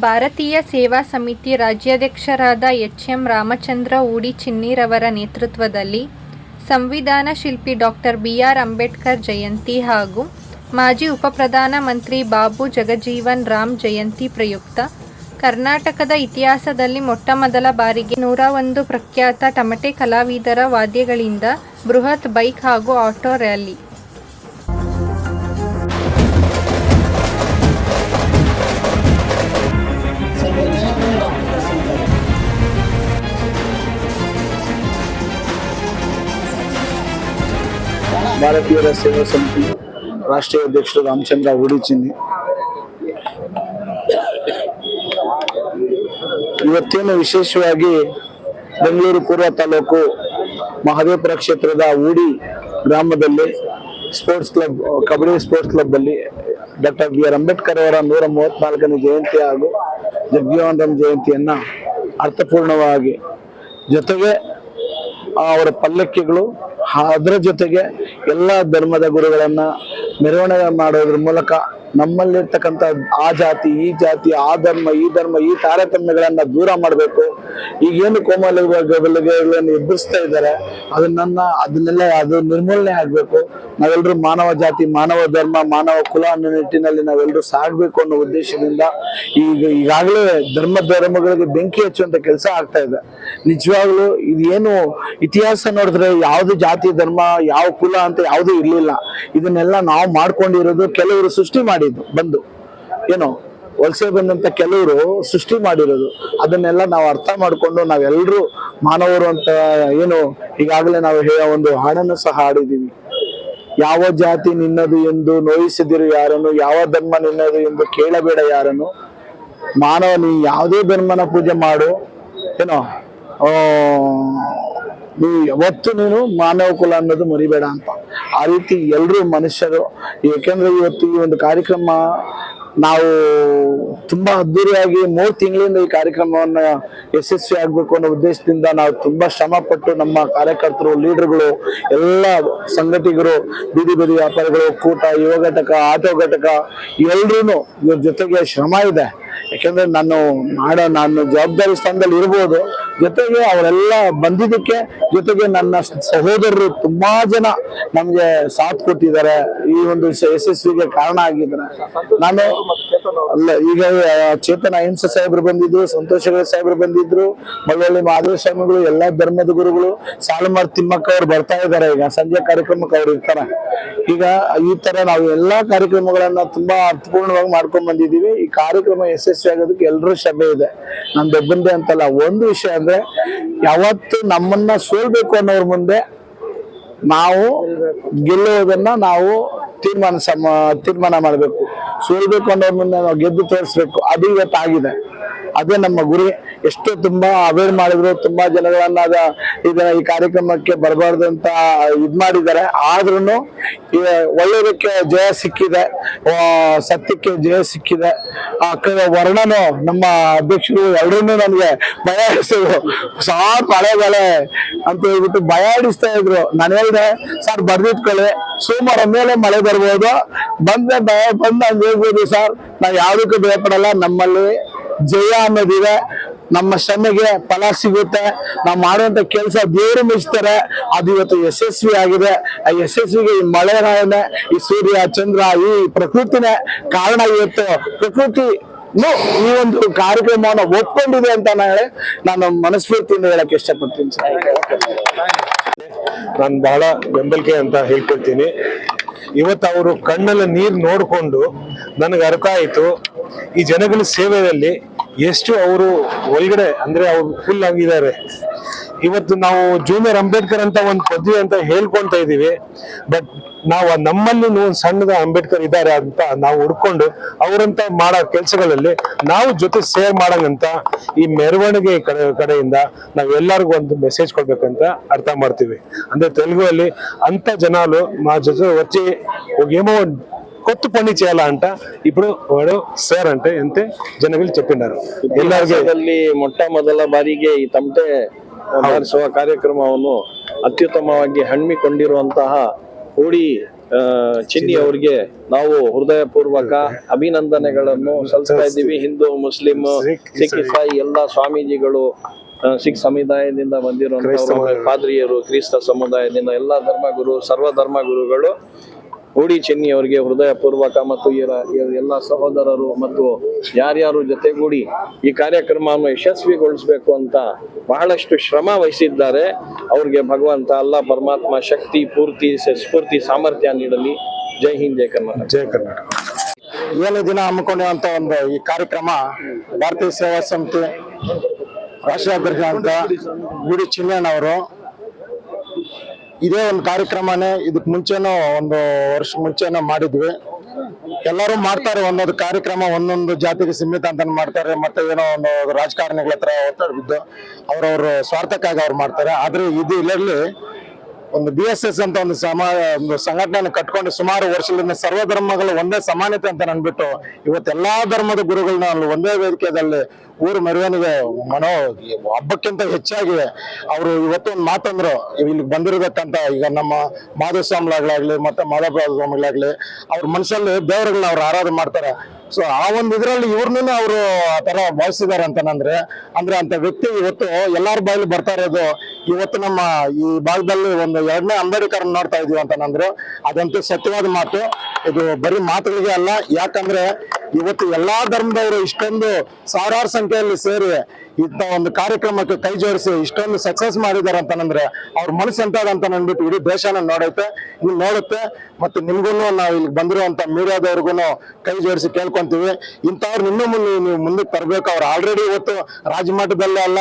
ಭಾರತೀಯ ಸೇವಾ ಸಮಿತಿ ರಾಜ್ಯಾಧ್ಯಕ್ಷರಾದ ಎಚ್ ಎಂ ರಾಮಚಂದ್ರ ಉಡಿ ಚಿನ್ನಿರವರ ನೇತೃತ್ವದಲ್ಲಿ ಸಂವಿಧಾನ ಶಿಲ್ಪಿ doctor B R Ambedkar Jayanti ಹಾಗೂ ಮಾಜಿ ಉಪಪ್ರಧಾನಮಂತ್ರಿ ಬಾಬು ಜಗಜೀವನ್ ರಾಮ್ ಜಯಂತಿ ಪ್ರಯುಕ್ತ ಕರ್ನಾಟಕದ ಇತಿಹಾಸದಲ್ಲಿ ಮೊಟ್ಟಮೊದಲ ಬಾರಿಗೆ ನೂರ ಒಂದು ಪ್ರಖ್ಯಾತ ಟಮಟೆ ಕಲಾವಿದರ ವಾದ್ಯಗಳಿಂದ ಬೃಹತ್ ಬೈಕ್ ಹಾಗೂ ಆಟೋ ರ್ಯಾಲಿ. ಭಾರತೀಯರ ಸೇವಾ ಸಮಿತಿ ರಾಷ್ಟ್ರೀಯ ಅಧ್ಯಕ್ಷರು ರಾಮಚಂದ್ರ ಹುಡಿಚಿನ್ನಿ ಇವತ್ತೇನು ವಿಶೇಷವಾಗಿ ಬೆಂಗಳೂರು ಪೂರ್ವ ತಾಲೂಕು ಮಹದೇವಪುರ ಕ್ಷೇತ್ರದ ಊಡಿ ಗ್ರಾಮದಲ್ಲಿ sports club, kabaddi sports club ಅಲ್ಲಿ ಡಾಕ್ಟರ್ ಬಿ ಆರ್ ಅಂಬೇಡ್ಕರ್ ಅವರ ನೂರ ಮೂವತ್ನಾಲ್ಕನೇ ಜಯಂತಿ ಹಾಗೂ ಜಗಜೀವನ್ ರಾಮ್ ಜಯಂತಿಯನ್ನ ಅರ್ಥಪೂರ್ಣವಾಗಿ ಜೊತೆಗೆ ಅವರ ಪಲ್ಲಕ್ಕಿಗಳು ಅದರ ಜೊತೆಗೆ ಎಲ್ಲ ಧರ್ಮದ ಗುರುಗಳನ್ನ ಮೆರವಣಿಗೆ ಮಾಡೋದ್ರ ಮೂಲಕ ನಮ್ಮಲ್ಲಿರ್ತಕ್ಕಂಥ ಆ ಜಾತಿ, ಈ ಜಾತಿ, ಆ ಧರ್ಮ, ಈ ಧರ್ಮ, ಈ ತಾರತಮ್ಯಗಳನ್ನ ದೂರ ಮಾಡಬೇಕು. ಈಗೇನು ಕೋಮಲಗಳನ್ನು ಎದುರಿಸ್ತಾ ಇದ್ದಾರೆ ಅದನ್ನ ಅದನ್ನೆಲ್ಲ ಅದು ನಿರ್ಮೂಲನೆ ಆಗಬೇಕು. ನಾವೆಲ್ಲರೂ ಮಾನವ ಜಾತಿ, ಮಾನವ ಧರ್ಮ, ಮಾನವ ಕುಲ ಅನ್ನೋ ನಿಟ್ಟಿನಲ್ಲಿ ನಾವೆಲ್ಲರೂ ಸಾಗಬೇಕು ಅನ್ನೋ ಉದ್ದೇಶದಿಂದ ಈಗ ಈಗಾಗಲೇ ಧರ್ಮ ಧರ್ಮಗಳಿಗೆ ಬೆಂಕಿ ಹಚ್ಚುವಂತ ಕೆಲಸ ಆಗ್ತಾ ಇದೆ. ನಿಜವಾಗ್ಲೂ ಇದೇನು ಇತಿಹಾಸ ನೋಡಿದ್ರೆ ಯಾವ್ದು ಜಾತಿ, ಧರ್ಮ, ಯಾವ ಕುಲ ಅಂತ ಯಾವ್ದು ಇರ್ಲಿಲ್ಲ. ಇದನ್ನೆಲ್ಲ ನಾವು ಮಾಡ್ಕೊಂಡಿರೋದು ಕೆಲವರು ಸೃಷ್ಟಿ ಮಾಡಿದ್ದು, ಬಂದು. ಏನು, ವಲಸೆ ಬಂದಂತ ಕೆಲವರು ಸೃಷ್ಟಿ ಮಾಡಿರೋದು. ಅದನ್ನೆಲ್ಲ ನಾವು ಅರ್ಥ ಮಾಡ್ಕೊಂಡು ನಾವೆಲ್ಲರೂ ಮಾನವರು ಅಂತ ಏನು ಈಗಾಗಲೇ ನಾವು ಹೇಳೋ ಒಂದು ಹಾಡನ್ನು ಸಹ ಹಾಡಿದ್ದೀವಿ. ಯಾವ ಜಾತಿ ನಿನ್ನದು ಎಂದು ನೋಯಿಸಿದಿರು ಯಾರನ್ನು, ಯಾವ ಧರ್ಮ ನಿನ್ನದು ಎಂದು ಕೇಳಬೇಡ ಯಾರನ್ನು. ಮಾನವ, ನೀ ಯಾವುದೇ ಧರ್ಮನ ಪೂಜೆ ಮಾಡು. ಏನೋ ಆ, ನೀ ಯಾವತ್ತು ನೀನು ಮಾನವ ಕುಲ ಅನ್ನೋದು ಮರಿಬೇಡ ಅಂತ. ಆ ರೀತಿ ಎಲ್ಲರೂ ಮನುಷ್ಯರು ಏಕೆಂದ್ರೆ ಇವತ್ತು ಈ ಒಂದು ಕಾರ್ಯಕ್ರಮ ನಾವು ತುಂಬಾ ಅದ್ದೂರಿಯಾಗಿ ಮೂರು ತಿಂಗಳಿಂದ ಈ ಕಾರ್ಯಕ್ರಮವನ್ನ ಯಶಸ್ವಿ ಆಗ್ಬೇಕು ಅನ್ನೋ ಉದ್ದೇಶದಿಂದ ನಾವು ತುಂಬಾ ಶ್ರಮ ಪಟ್ಟು ನಮ್ಮ ಕಾರ್ಯಕರ್ತರು ಲೀಡರ್ಗಳು ಎಲ್ಲ ಸಂಘಟಿಗರು ಬೀದಿ ಬೀದಿ ವ್ಯಾಪಾರಿಗಳು ಕೂಟ ಯುವ ಘಟಕ ಆಟೋ ಘಟಕ ಎಲ್ರೂ ಇವ್ರ ಜೊತೆಗೆ ಶ್ರಮ ಇದೆ. ಯಾಕೆಂದ್ರೆ ನಾನು ಮಾಡೋ ನಾನು ಜವಾಬ್ದಾರಿ ಸ್ಥಾನದಲ್ಲಿ ಇರ್ಬೋದು. ಜೊತೆಗೆ ಅವರೆಲ್ಲ ಬಂದಿದ್ದಕ್ಕೆ ಜೊತೆಗೆ ನನ್ನ ಸಹೋದರರು ತುಂಬಾ ಜನ ನಮ್ಗೆ ಸಾಥ್ ಕೊಟ್ಟಿದ್ದಾರೆ. ಈ ಒಂದು ಯಶ- ಯಶಸ್ವಿಗೆ ಕಾರಣ ಆಗಿದ್ದಾರೆ. ನಾನು ಅಲ್ಲ, ಈಗ ಚೇತನ ಅಹಿಂಸ ಸಾಹೇಬ್ರು ಬಂದಿದ್ರು, ಸಂತೋಷ ಸಾಹೇಬ್ರು ಬಂದಿದ್ರು, ಮಳವಳ್ಳಿ ಮಾಧವ ಸ್ವಾಮಿಗಳು, ಎಲ್ಲಾ ಧರ್ಮದ ಗುರುಗಳು, ಸಾಲುಮಾರ್ ತಿಮ್ಮಕ್ಕ ಅವ್ರು ಬರ್ತಾ ಇದ್ದಾರೆ ಈಗ, ಸಂಜೆ ಕಾರ್ಯಕ್ರಮಕ್ಕೆ ಅವ್ರು ಇರ್ತಾರ. ಈಗ ಈ ತರ ನಾವು ಎಲ್ಲಾ ಕಾರ್ಯಕ್ರಮಗಳನ್ನ ತುಂಬಾ ಅರ್ಥಪೂರ್ಣವಾಗಿ ಮಾಡ್ಕೊಂಡ್ ಬಂದಿದೀವಿ ಈ ಕಾರ್ಯಕ್ರಮ ಯಶಸ್ವಿ ಆಗೋದಕ್ಕೆ ಎಲ್ಲರೂ ಸಭೆ ಇದೆ. ನಮ್ದೊಬ್ಬಂದೇ ಅಂತಲ್ಲ, ಒಂದು ವಿಷಯ ಅಂದ್ರೆ, ಯಾವತ್ತು ನಮ್ಮನ್ನ ಸೋಲ್ಬೇಕು ಅನ್ನೋರ್ ಮುಂದೆ ನಾವು ಗೆಲ್ಲುವುದನ್ನ ನಾವು ತೀರ್ಮಾನ ಸಮ ತೀರ್ಮಾನ ಮಾಡಬೇಕು. ಸೋಲ್ಬೇಕು ಅನ್ನೋ ನಾವು ಗೆದ್ದು ತೋರಿಸ್ಬೇಕು. ಅದು ಇವತ್ತಾಗಿದೆ. ಅದೇ ನಮ್ಮ ಗುರಿ. ಎಷ್ಟು ತುಂಬಾ ಅವೇರ್ ಮಾಡಿದ್ರು, ತುಂಬಾ ಜನಗಳನ್ನ ಇದನ್ನ ಈ ಕಾರ್ಯಕ್ರಮಕ್ಕೆ ಬರಬಾರ್ದು ಅಂತ ಇದ್ ಮಾಡಿದ್ದಾರೆ. ಆದ್ರೂ ಒಳ್ಳೆಯದಕ್ಕೆ ಜಯ ಸಿಕ್ಕಿದೆ. ಸತ್ಯಕ್ಕೆ ಜಯ ಸಿಕ್ಕಿದೆ. ಆ ವರ್ಣನು ನಮ್ಮ ಅಧ್ಯಕ್ಷರು ನನಗೆ ಭಯ ಆಡಿಸಿದ್ರು ಸಾರ್ ಮಳೆಗಾಲೆ ಅಂತ ಹೇಳ್ಬಿಟ್ಟು ಭಯ ಆಡಿಸ್ತಾ ಇದ್ರು. ನಾನು ಹೇಳಿದೆ, ಸರ್ ಬರ್ದಿಟ್ಕೊಳ್ಳಿ ಸೋಮವಾರ ಮೇಲೆ ಮಳೆ ಬರ್ಬೋದು. ಬಂದ್ರೆ ಭಯ, ಬಂದ್ ಹೇಳ್ಬೋದು ಸರ್. ನಾವು ಯಾವುದಕ್ಕೂ ಭಯಪಡಲ್ಲ. ನಮ್ಮಲ್ಲಿ ಜಯ ಅನ್ನೋದಿದೆ. ನಮ್ಮ ಶ್ರಮೆಗೆ ಫಲ ಸಿಗುತ್ತೆ. ನಾವು ಮಾಡುವಂತ ಕೆಲಸ ದೇವರು ಮೆಚ್ತಾರೆ ಅದು ಇವತ್ತು ಯಶಸ್ವಿ ಆಗಿದೆ. ಆ ಯಶಸ್ವಿಗೆ ಈ ಮಳೆ ರಾಯನೇ, ಈ ಸೂರ್ಯ, ಚಂದ್ರ, ಈ ಪ್ರಕೃತಿನೇ ಕಾರಣ ಇವತ್ತು. ಪ್ರಕೃತಿ ಈ ಒಂದು ಕಾರ್ಯಕ್ರಮವನ್ನು ಒಪ್ಕೊಂಡಿದೆ ಅಂತ ನಾಳೆ ನಾನು ಮನಸ್ಫೂರ್ತಿಯಿಂದ ಹೇಳಕ್ ಇಷ್ಟಪಡ್ತೀನಿ ನಾನು ಬಹಳ ಬೆಂಬಲಿಕೆ ಅಂತ ಹೇಳ್ಕೊಳ್ತೀನಿ. ಇವತ್ತು ಅವರು ಕಣ್ಣಲ್ಲಿ ನೀರು ನೋಡಿಕೊಂಡು ನನಗೆ ಅರ್ಥ ಆಯ್ತು. ಈ ಜನಗಳ ಸೇವೆಯಲ್ಲಿ ಎಷ್ಟು ಅವರು ಒಳಗಡೆ ಅಂದ್ರೆ ಅವ್ರು ಫುಲ್ ಆಗಿದ್ದಾರೆ. ಇವತ್ತು ನಾವು ಜೂನಿಯರ್ ಅಂಬೇಡ್ಕರ್ ಅಂತ ಒಂದು ಪದ್ವಿ ಅಂತ ಹೇಳ್ಕೊಂತ ಇದೀವಿ ಬಟ್ ನಾವು ನಮ್ಮಲ್ಲಿ ಒಂದು ಸಣ್ಣದ ಅಂಬೇಡ್ಕರ್ ಇದ್ದಾರೆ ಅಂತ ನಾವು ಹುಡ್ಕೊಂಡು ಅವರಂತ ಮಾಡೋ ಕೆಲಸಗಳಲ್ಲಿ ನಾವು ಜೊತೆ ಸೇರ್ ಮಾಡಂಗಂತ ಈ ಮೆರವಣಿಗೆ ಕಡೆ, ಕಡೆಯಿಂದ ನಾವು ಎಲ್ಲರಿಗೂ ಒಂದು ಮೆಸೇಜ್ ಕೊಡ್ಬೇಕಂತ ಅರ್ಥ ಮಾಡ್ತೀವಿ. ಅಂದ್ರೆ ತೆಲುಗು ಅಲ್ಲಿ ಅಂತ ಜನಾಲು ನಾ ಜೊತೆ ವಚ್ಚಿ ఒక కొత్త పని చేయాలంట ఇప్పుడు వాడు ಸರ್ ಅಂತ ಎಂತೆ ಜನಗಳು ಚೆಪ್ಪಿನಾರು ಎಲ್ಲರಿಗೂ ಮೊಟ್ಟ ಮೊದಲ ಬಾರಿಗೆ ಈ ತಮಟೆ ಬಾರಿಸುವ ಕಾರ್ಯಕ್ರಮವನ್ನು ಅತ್ಯುತ್ತಮವಾಗಿ ಹಮ್ಮಿಕೊಂಡಿರುವಂತಹ ಕೋಡಿ ಚಿನ್ನಿ ಅವರಿಗೆ ನಾವು ಹೃದಯಪೂರ್ವಕ ಅಭಿನಂದನೆಗಳನ್ನು ಸಲ್ಲಿಸ್ತಾ ಇದ್ದೀವಿ. ಹಿಂದೂ ಮುಸ್ಲಿಂ ಸಿಖ್ ಇಸಾಯಿ ಎಲ್ಲ ಸ್ವಾಮೀಜಿಗಳು ಸಿಖ್ ಸಮುದಾಯದಿಂದ ಬಂದಿರುವಂತಹ ಪಾದ್ರಿಯರು ಕ್ರಿಸ್ತ ಸಮುದಾಯದಿಂದ ಎಲ್ಲ ಧರ್ಮಗುರು ಸರ್ವಧರ್ಮಗುರುಗಳು ಸರ್ವ ಧರ್ಮಗುರುಗಳು ಹೂಡಿ ಚೆನ್ನಿ ಅವರಿಗೆ ಹೃದಯಪೂರ್ವಕ ಮತ್ತು ಎಲ್ಲ ಸಹೋದರರು ಮತ್ತು ಯಾರ್ಯಾರು ಜೊತೆಗೂಡಿ ಈ ಕಾರ್ಯಕ್ರಮವನ್ನು ಯಶಸ್ವಿಗೊಳಿಸಬೇಕು ಅಂತ ಬಹಳಷ್ಟು ಶ್ರಮ ವಹಿಸಿದ್ದಾರೆ. ಅವ್ರಿಗೆ ಭಗವಂತ ಅಲ್ಲ, ಪರಮಾತ್ಮ ಶಕ್ತಿ, ಪೂರ್ತಿ ಸ್ಫೂರ್ತಿ, ಸಾಮರ್ಥ್ಯ ನೀಡಲಿ. ಜೈ ಹಿಂದ್, ಜೈ ಕರ್ನಾಟಕ. ಜಯ ಕರ್ನಾಟಕ. ಏಳು ದಿನ ಹಮ್ಮಿಕೊಂಡಿರುವಂತ ಒಂದು ಈ ಕಾರ್ಯಕ್ರಮ ಭಾರತೀಯ ಸೇವಾ ಸಮಿತಿ ರಾಷ್ಟ್ರಾಧ್ಯಕ್ಷ ಅಂತ ಗುಡಿ ಚಿನ್ನಣ್ಣವರು ಇದೇ ಒಂದು ಕಾರ್ಯಕ್ರಮನೇ. ಇದಕ್ ಮುಂಚೆನೂ ಒಂದು ವರ್ಷ ಮುಂಚೆನೂ ಮಾಡಿದ್ವಿ. ಎಲ್ಲರೂ ಮಾಡ್ತಾರೆ, ಒಂದೊಂದು ಕಾರ್ಯಕ್ರಮ, ಒಂದೊಂದು ಜಾತಿಗೆ ಸೀಮಿತ ಅಂತ ಮಾಡ್ತಾರೆ, ಮತ್ತೆ ಏನೋ ಒಂದು ರಾಜಕಾರಣಿಗಳ ಹತ್ರ ಒತ್ತಡ ಬಿದ್ದು ಅವ್ರವ್ರ ಸ್ವಾರ್ಥಕ್ಕಾಗಿ ಅವ್ರು ಮಾಡ್ತಾರೆ. ಆದ್ರೆ ಇದು ಇಲ್ಲಿ ಒಂದು ಬಿ ಎಸ್ ಎಸ್ ಅಂತ ಒಂದು ಸಮ, ಒಂದು ಸಂಘಟನೆ ಕಟ್ಕೊಂಡು ಸುಮಾರು ವರ್ಷದಿಂದ ಸರ್ವ ಧರ್ಮಗಳು ಒಂದೇ ಸಮಾನತೆ ಅಂತ ಅಂದ್ಬಿಟ್ಟು ಇವತ್ತು ಎಲ್ಲಾ ಧರ್ಮದ ಗುರುಗಳನ್ನ ಅಲ್ಲಿ ಒಂದೇ ವೇದಿಕೆಯಲ್ಲಿ ಊರು ಮೆರವಣಿಗೆ ಮನೋ ಹಬ್ಬಕ್ಕಿಂತ ಹೆಚ್ಚಾಗಿ ಅವರು ಇವತ್ತು ಒಂದು ಮಾತಂದ್ರು ಇಲ್ಲಿ ಬಂದಿರತಕ್ಕಂತ ಈಗ ನಮ್ಮ ಮಾಧವ ಸ್ವಾಮಿಗಳಾಗ್ಲಿ ಮತ್ತೆ ಮಾಧವ ಸ್ವಾಮಿಗಳಾಗ್ಲಿ ಅವ್ರ ಮನಸ್ಸಲ್ಲಿ ದೇವರುಗಳನ್ನ ಅವ್ರು ಆರಾಧನೆ ಮಾಡ್ತಾರೆ. ಸೊ ಆ ಒಂದು ಇದರಲ್ಲಿ ಇವ್ರನ್ನೂ ಅವರು ಆ ತರ ಭಾವಿಸಿದ್ದಾರೆ ಅಂತಂದ್ರೆ ಅಂದ್ರೆ ಅಂತ ವ್ಯಕ್ತಿ ಇವತ್ತು ಎಲ್ಲಾರ ಬಾಯಲ್ಲಿ ಬರ್ತಾ ಇರೋದು, ಇವತ್ತು ನಮ್ಮ ಈ ಭಾಗದಲ್ಲಿ ಒಂದು ಎರಡನೇ ಅಂಬೇಡ್ಕರ್ ನೋಡ್ತಾ ಇದೀವಿ ಅಂತಂದ್ರು ಅದಂತೂ ಸತ್ಯವಾದ ಮಾತು. ಇದು ಬರೀ ಮಾತುಗಳಿಗೆ ಅಲ್ಲ, ಯಾಕಂದ್ರೆ ಇವತ್ತು ಎಲ್ಲಾ ಧರ್ಮದವರು ಇಷ್ಟೊಂದು ಸಾವಿರಾರು ಸಂಖ್ಯೆಯಲ್ಲಿ ಸೇರಿ ಇಂಥ ಒಂದು ಕಾರ್ಯಕ್ರಮಕ್ಕೆ ಕೈ ಜೋಡಿಸಿ ಇಷ್ಟೊಂದು ಸಕ್ಸಸ್ ಮಾಡಿದ್ದಾರೆ ಅಂತಂದ್ರೆ ಅವ್ರ ಮನಸ್ಸು ಅಂತ ಅಂದ್ಬಿಟ್ಟು ಇಡೀ ದೇಶನ ನೋಡೈತೆ ಇಲ್ಲಿ ನೋಡುತ್ತೆ ಮತ್ತೆ ನಿಮ್ಗೂ ನಾವು ಇಲ್ಲಿ ಬಂದಿರುವಂತ ಮೀಡಿಯಾದವ್ರಿಗೂ ಕೈ ಜೋಡಿಸಿ ಕೇಳ್ಕೊಂತೀವಿ. ಇಂಥವ್ರು ಇನ್ನೂ ಮುಂದೆ ನೀವು ಮುಂದಕ್ಕೆ ತರಬೇಕು ಅವ್ರು ಆಲ್ರೆಡಿ ಇವತ್ತು ರಾಜ್ಯ ಮಟ್ಟದಲ್ಲೇ ಅಲ್ಲ,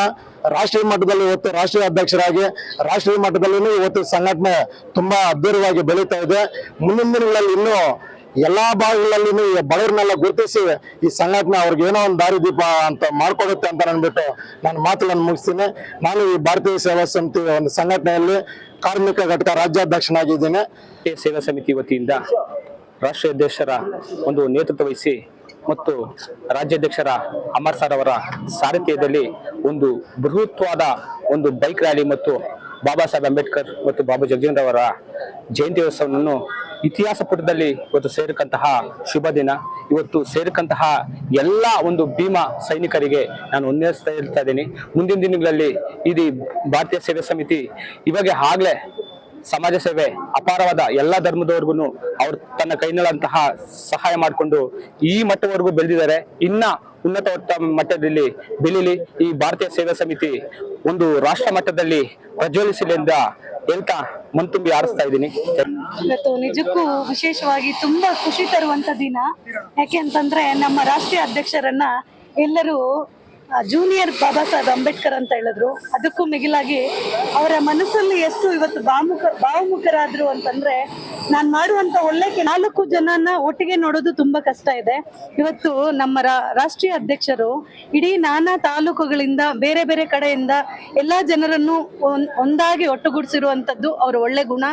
ರಾಷ್ಟ್ರೀಯ ಮಟ್ಟದಲ್ಲಿ ಇವತ್ತು ರಾಷ್ಟ್ರೀಯ ಅಧ್ಯಕ್ಷರಾಗಿ, ರಾಷ್ಟ್ರೀಯ ಮಟ್ಟದಲ್ಲೂ ಇವತ್ತು ಸಂಘಟನೆ ತುಂಬಾ ಅದ್ಭುತವಾಗಿ ಬೆಳೀತಾ ಇದೆ. ಮುಂದಿನ ದಿನಗಳಲ್ಲಿ ಇನ್ನೂ ಎಲ್ಲಾ ಭಾಗಗಳಲ್ಲಿ ಬಡವರನ್ನೆಲ್ಲ ಗುರುತಿಸಿ ಈ ಸಂಘಟನೆ ಅವ್ರಿಗೆ ಏನೋ ಒಂದು ದಾರಿದೀಪ ಅಂತ ಮಾಡ್ಕೊಡುತ್ತೆ ಅಂತ ಅಂದ್ಬಿಟ್ಟು ನಾನು ಮಾತುಗಳನ್ನು ಮುಗಿಸ್ತೀನಿ. ನಾನು ಈ ಭಾರತೀಯ ಸೇವಾ ಸಮಿತಿ ಒಂದು ಸಂಘಟನೆಯಲ್ಲಿ ಕಾರ್ಮಿಕ ಘಟಕ ರಾಜ್ಯಾಧ್ಯಕ್ಷನಾಗಿದ್ದೇನೆ. ಸೇವಾ ಸಮಿತಿ ವತಿಯಿಂದ ರಾಷ್ಟ್ರೀಯ ಅಧ್ಯಕ್ಷರ ಒಂದು ನೇತೃತ್ವ ವಹಿಸಿ ಮತ್ತು ರಾಜ್ಯಾಧ್ಯಕ್ಷರ ಅಮರ್ ಸರ್ ಅವರ ಸಾರಥ್ಯದಲ್ಲಿ ಒಂದು ಬೃಹತ್ವಾದ ಒಂದು ಬೈಕ್ ರ್ಯಾಲಿ ಮತ್ತು ಬಾಬಾ ಸಾಹೇಬ್ ಅಂಬೇಡ್ಕರ್ ಮತ್ತು ಬಾಬಾ ಜಗಜೀವನ್ ಅವರ ಜಯಂತ್ಯೋತ್ಸವವನ್ನು ಇತಿಹಾಸ ಪುಟದಲ್ಲಿ ಇವತ್ತು ಸೇರಕಂತಹ ಶುಭ ದಿನ. ಇವತ್ತು ಸೇರಕಂತಹ ಎಲ್ಲ ಒಂದು ಭೀಮಾ ಸೈನಿಕರಿಗೆ ನಾನು ಒಂದೇಸ್ತಾ ಇರ್ತಾ ಇದ್ದೀನಿ. ಮುಂದಿನ ದಿನಗಳಲ್ಲಿ ಇದು ಭಾರತೀಯ ಸೇವೆ ಸಮಿತಿ ಇವಾಗ ಆಗ್ಲೇ ಸಮಾಜ ಸೇವೆ ಅಪಾರವಾದ ಎಲ್ಲ ಧರ್ಮದವರೆಗೂ ಅವ್ರು ತನ್ನ ಕೈನಲ್ಲಂತಹ ಸಹಾಯ ಮಾಡಿಕೊಂಡು ಈ ಮಟ್ಟವರೆಗೂ ಬೆಳೆದಿದ್ದಾರೆ. ಇನ್ನ ಉನ್ನತ ಮಟ್ಟ- ಮಟ್ಟದಲ್ಲಿ ಬೆಳೀಲಿ ಈ ಭಾರತೀಯ ಸೇವಾ ಸಮಿತಿ ಒಂದು ರಾಷ್ಟ್ರ ಮಟ್ಟದಲ್ಲಿ ಪ್ರಜ್ವಲಿಸಲಿ ಎಂದ ಹೇಳ್ತಾ ಮನ್ತುಂಬಿ ಆರಿಸ್ತಾ ಇದ್ದೀನಿ. ಇವತ್ತು ನಿಜಕ್ಕೂ ವಿಶೇಷವಾಗಿ ತುಂಬಾ ಖುಷಿ ತರುವಂತ ದಿನ. ಯಾಕೆ ಅಂತಂದ್ರೆ ನಮ್ಮ ರಾಷ್ಟ್ರೀಯ ಅಧ್ಯಕ್ಷರನ್ನ ಎಲ್ಲರೂ ಜೂನಿಯರ್ ಬಾಬಾ ಸಾಹೇಬ್ ಅಂಬೇಡ್ಕರ್ ಅಂತ ಹೇಳಿದ್ರು. ಅದಕ್ಕೂ ಮಿಗಿಲಾಗಿ ಅವರ ಮನಸ್ಸಲ್ಲಿ ಎಷ್ಟು ಇವತ್ತು ಬಾಮುಖ ಬಾವುಮುಖರಾದ್ರು ಅಂತಂದ್ರೆ ನಾನ್ ಮಾಡುವಂತ ಒಳ್ಳೆ ನಾಲ್ಕು ಜನನ ಒಟ್ಟಿಗೆ ನೋಡೋದು ತುಂಬಾ ಕಷ್ಟ ಇದೆ. ಇವತ್ತು ನಮ್ಮ ರಾಷ್ಟ್ರೀಯ ಅಧ್ಯಕ್ಷರು ಇಡೀ ನಾನಾ ತಾಲೂಕುಗಳಿಂದ, ಬೇರೆ ಬೇರೆ ಕಡೆಯಿಂದ ಎಲ್ಲಾ ಜನರನ್ನು ಒಂದಾಗಿ ಒಟ್ಟುಗೂಡಿಸಿರುವಂತದ್ದು ಅವರ ಒಳ್ಳೆ ಗುಣ,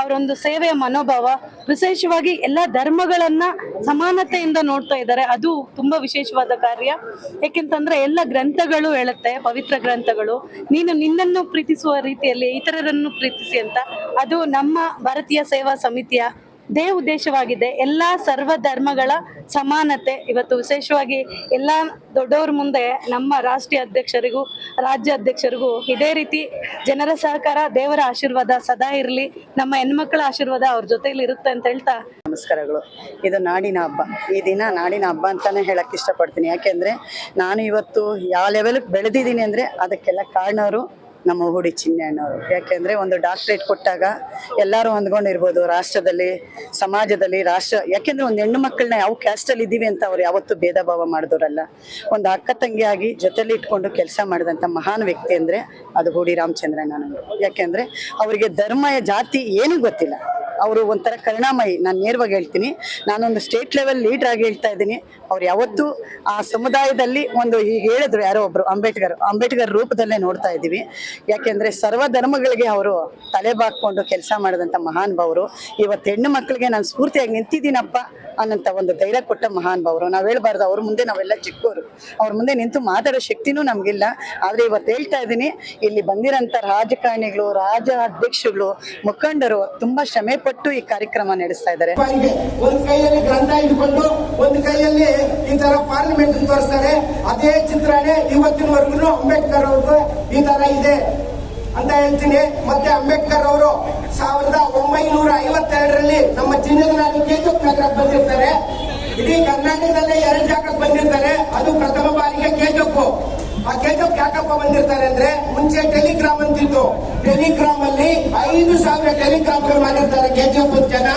ಅವರೊಂದು ಸೇವೆಯ ಮನೋಭಾವ, ವಿಶೇಷವಾಗಿ ಎಲ್ಲಾ ಧರ್ಮಗಳನ್ನ ಸಮಾನತೆಯಿಂದ ನೋಡ್ತಾ ಇದ್ದಾರೆ. ಅದು ತುಂಬಾ ವಿಶೇಷವಾದ ಕಾರ್ಯ. ಯಾಕೆಂತಂದ್ರೆ ಎಲ್ಲ ಗ್ರಂಥಗಳು ಹೇಳುತ್ತೆ, ಪವಿತ್ರ ಗ್ರಂಥಗಳು. ನೀನು ನಿನ್ನನ್ನು ಪ್ರೀತಿಸುವ ರೀತಿಯಲ್ಲಿ ಇತರರನ್ನು ಪ್ರೀತಿಸಿ ಅಂತ. ಅದು ನಮ್ಮ ಭಾರತೀಯ ಸೇವಾ ಸಮಿತಿಯ ದೇ ಉದ್ದೇಶವಾಗಿದೆ. ಎಲ್ಲ ಸರ್ವ ಧರ್ಮಗಳ ಸಮಾನತೆ ಇವತ್ತು ವಿಶೇಷವಾಗಿ ಎಲ್ಲ ದೊಡ್ಡವ್ರ ಮುಂದೆ ನಮ್ಮ ರಾಷ್ಟ್ರೀಯ ಅಧ್ಯಕ್ಷರಿಗೂ, ರಾಜ್ಯ ಅಧ್ಯಕ್ಷರಿಗೂ ಇದೇ ರೀತಿ ಜನರ ಸಹಕಾರ, ದೇವರ ಆಶೀರ್ವಾದ ಸದಾ ಇರಲಿ. ನಮ್ಮ ಹೆಣ್ಮಕ್ಳ ಆಶೀರ್ವಾದ ಅವ್ರ ಜೊತೆಯಲ್ಲಿ ಇರುತ್ತೆ ಅಂತ ಹೇಳ್ತಾ. ನಮಸ್ಕಾರಗಳು. ಇದು ನಾಡಿನ ಹಬ್ಬ. ಈ ದಿನ ನಾಡಿನ ಹಬ್ಬ ಅಂತಾನೆ ಹೇಳಕ್ ಇಷ್ಟಪಡ್ತೀನಿ. ಯಾಕೆಂದ್ರೆ ನಾನು ಇವತ್ತು ಯಾವ ಲೆವೆಲ್ ಬೆಳೆದಿದ್ದೀನಿ ಅಂದ್ರೆ ಅದಕ್ಕೆಲ್ಲ ಕಾರಣವರು ನಮ್ಮ ಹೂಡಿ ಅನ್ನೋರು. ಯಾಕೆಂದ್ರೆ ಒಂದು ಡಾಕ್ಟ್ರೇಟ್ ಕೊಟ್ಟಾಗ ಎಲ್ಲರೂ ಹೊಂದ್ಕೊಂಡಿರ್ಬೋದು ರಾಷ್ಟ್ರದಲ್ಲಿ, ಸಮಾಜದಲ್ಲಿ, ರಾಷ್ಟ್ರ, ಯಾಕೆಂದ್ರೆ ಒಂದು ಹೆಣ್ಣು ಮಕ್ಕಳನ್ನ ಯಾವ ಕ್ಯಾಸ್ಟಲ್ಲಿ ಇದ್ದೀವಿ ಅಂತ ಅವ್ರು ಯಾವತ್ತೂ ಭೇದ ಭಾವ ಮಾಡಿದವರಲ್ಲ ಒಂದು ಅಕ್ಕ ತಂಗಿಯಾಗಿ ಜೊತೆಲಿ ಇಟ್ಕೊಂಡು ಕೆಲಸ ಮಾಡಿದಂಥ ಮಹಾನ್ ವ್ಯಕ್ತಿ ಅಂದರೆ ಅದು ಹೂಡಿ ನಾನು ಯಾಕೆಂದ್ರೆ ಅವರಿಗೆ ಧರ್ಮ, ಜಾತಿ ಏನೂ ಗೊತ್ತಿಲ್ಲ. ಅವರು ಒಂಥರ ಕರುಣಾಮಯಿ. ನಾನು ನೇರವಾಗಿ ಹೇಳ್ತೀನಿ. ನಾನೊಂದು ಸ್ಟೇಟ್ ಲೆವೆಲ್ ಲೀಡರ್ ಆಗಿ ಹೇಳ್ತಾ ಇದ್ದೀನಿ. ಅವ್ರು ಯಾವತ್ತೂ ಆ ಸಮುದಾಯದಲ್ಲಿ ಒಂದು ಈಗ ಹೇಳಿದ್ರು ಯಾರೋ ಒಬ್ರು, ಅಂಬೇಡ್ಕರ್ ಅಂಬೇಡ್ಕರ್ ರೂಪದಲ್ಲೇ ನೋಡ್ತಾ ಇದ್ದೀವಿ. ಯಾಕೆಂದ್ರೆ ಸರ್ವ ಧರ್ಮಗಳಿಗೆ ಅವರು ತಲೆ ಬಾಕೊಂಡು ಕೆಲಸ ಮಾಡಿದಂಥ ಮಹಾನ್ ಭಾವರು ಇವತ್ತು ಹೆಣ್ಣು ಮಕ್ಕಳಿಗೆ ನಾನು ಸ್ಫೂರ್ತಿಯಾಗಿ ನಿಂತಿದ್ದೀನಪ್ಪ. ಅನ್ನಂತ ಒಂದು ಧೈರ್ಯ ಕೊಟ್ಟ ಮಹಾನ್ ಭಾವರು. ನಾವ್ ಹೇಳ್ಬಾರ್ದು, ಅವ್ರ ಮುಂದೆ ನಾವೆಲ್ಲ ಚಿಕ್ಕವರು ಅವ್ರ ಮುಂದೆ ನಿಂತು ಮಾತಾಡೋ ಶಕ್ತಿನೂ ನಮ್ಗಿಲ್ಲ. ಆದ್ರೆ ಇವತ್ತು ಹೇಳ್ತಾ ಇದ್ದೀನಿ, ಇಲ್ಲಿ ಬಂದಿರೋಂಥ ರಾಜಕಾರಣಿಗಳು ರಾಜ ಅಧ್ಯಕ್ಷಗಳು ಮುಖಂಡರು ತುಂಬಾ ಶ್ರಮೆ ಪಟ್ಟು ಈ ಕಾರ್ಯಕ್ರಮ ನಡೆಸ್ತಾ ಇದ್ದಾರೆ. ಒಂದು ಕೈಯಲ್ಲಿ ಗ್ರಂಥ ಇಟ್ಕೊಂಡು ಒಂದು ಕೈಯಲ್ಲಿ ಈ ತರ ಪಾರ್ಲಿಮೆಂಟ್ ತೋರಿಸ್ತಾರೆ. ಅದೇ ಚಿತ್ರಣೆ ಇವತ್ತಿನವರೆಗೂ ಅಂಬೇಡ್ಕರ್ ಅವ್ರಿಗೂ ಈ ತರ ಇದೆ ಅಂತ ಹೇಳ್ತೀನಿ. ಮತ್ತೆ ಅಂಬೇಡ್ಕರ್ ಅವರು ಸಾವಿರದ ಒಂಬೈನೂರ ಐವತ್ತೆರಡರಲ್ಲಿ ನಮ್ಮ ಚಿನ್ನದ ಕೇಂದ್ರ ಕೇಜಪ್ ನಗರಕ್ಕೆ ಬಂದಿರ್ತಾರೆ. ಇಡೀ ಕರ್ನಾಟಕದಲ್ಲೇ ಎರಡು ಜಾಗಕ್ಕೆ ಬಂದಿರ್ತಾರೆ. ಅದು ಪ್ರಥಮ ಬಾರಿಗೆ ಕೇಜಪ್ಪು ಆ ಕೇಜಪ್ ಯಾಕಪ್ಪ ಬಂದಿರ್ತಾರೆ ಅಂದ್ರೆ ಮುಂಚೆ ಟೆಲಿಗ್ರಾಮ್ ಅಂತಿತ್ತು. ಟೆಲಿಗ್ರಾಮ್ ಅಲ್ಲಿ ಐದು ಸಾವಿರ ಟೆಲಿಗ್ರಾಮ್ ಮಾಡಿರ್ತಾರೆ ಕೆಜಪ್ ಜನ.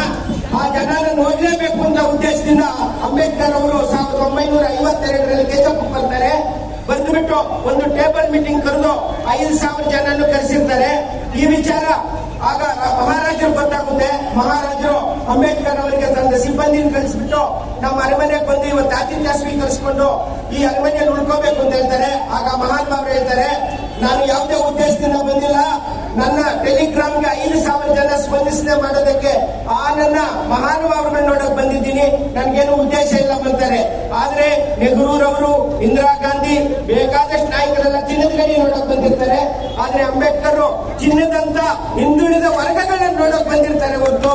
ಆ ಜನನ ನೋಡಲೇಬೇಕು ಅಂತ ಉದ್ದೇಶದಿಂದ ಅಂಬೇಡ್ಕರ್ ಅವರು ಸಾವಿರದ ಒಂಬೈನೂರ ಐವತ್ತೆರಡರಲ್ಲಿ ಕೇಜಪ್ ಬರ್ತಾರೆ. ಬಂದ್ಬಿಟ್ಟು ಒಂದು ಟೇಬಲ್ ಮೀಟಿಂಗ್ ಕರೆದು ಐದು ಸಾವಿರ ಜನನ್ನು ಕರೆಸಿರ್ತಾರೆ. ಈ ವಿಚಾರ ಆಗ ಮಹಾರಾಜರು ಗೊತ್ತಾಗುತ್ತೆ. ಮಹಾರಾಜರು ಅಂಬೇಡ್ಕರ್ ಅವರಿಗೆ ತನ್ನ ಸಿಬ್ಬಂದಿನ ಕಳಿಸ್ಬಿಟ್ಟು ನಮ್ಮ ಅರಮನೆಗೆ ಬಂದು ಇವತ್ತು ಆತಿಥ್ಯ ಸ್ವೀಕರಿಸಿಕೊಂಡು ಈ ಅರಮನೆಯಲ್ಲಿ ಉಳ್ಕೋಬೇಕು ಅಂತ ಹೇಳ್ತಾರೆ. ಆಗ ಮಹಾನ್ ಬಾಬ್ರು ಹೇಳ್ತಾರೆ ನಾನು ಯಾವುದೇ ಉದ್ದೇಶದಿಂದ ಬಂದಿಲ್ಲ. ನನ್ನ ಟೆಲಿಗ್ರಾಮ್ಗೆ ಐದು ಸಾವಿರ ಜನ ಸ್ಪಂದಿಸದೆ ಮಾಡೋದಕ್ಕೆ. ಆ ನನ್ನ ಮಹಾನುಭಾವರನ್ನ ನೋಡಕ್ ಬಂದಿದ್ದೀನಿ. ನನ್ಗೇನು ಉದ್ದೇಶ ಇಲ್ಲ ಬಂತಾರೆ. ಆದ್ರೆ ನೆಹರೂರವರು, ಇಂದಿರಾ ಗಾಂಧಿ, ಬೇಕಾದಷ್ಟು ನಾಯಕರೆಲ್ಲ ಚಿನ್ನದ ಗಡಿ ನೋಡಕ್ ಬಂದಿರ್ತಾರೆ. ಆದ್ರೆ ಅಂಬೇಡ್ಕರ್ ಚಿನ್ನದಂತ ಹಿಂದುಳಿದ ವರ್ಗಗಳನ್ನ ನೋಡಕ್ ಬಂದಿರ್ತಾರೆ ಹೊರತು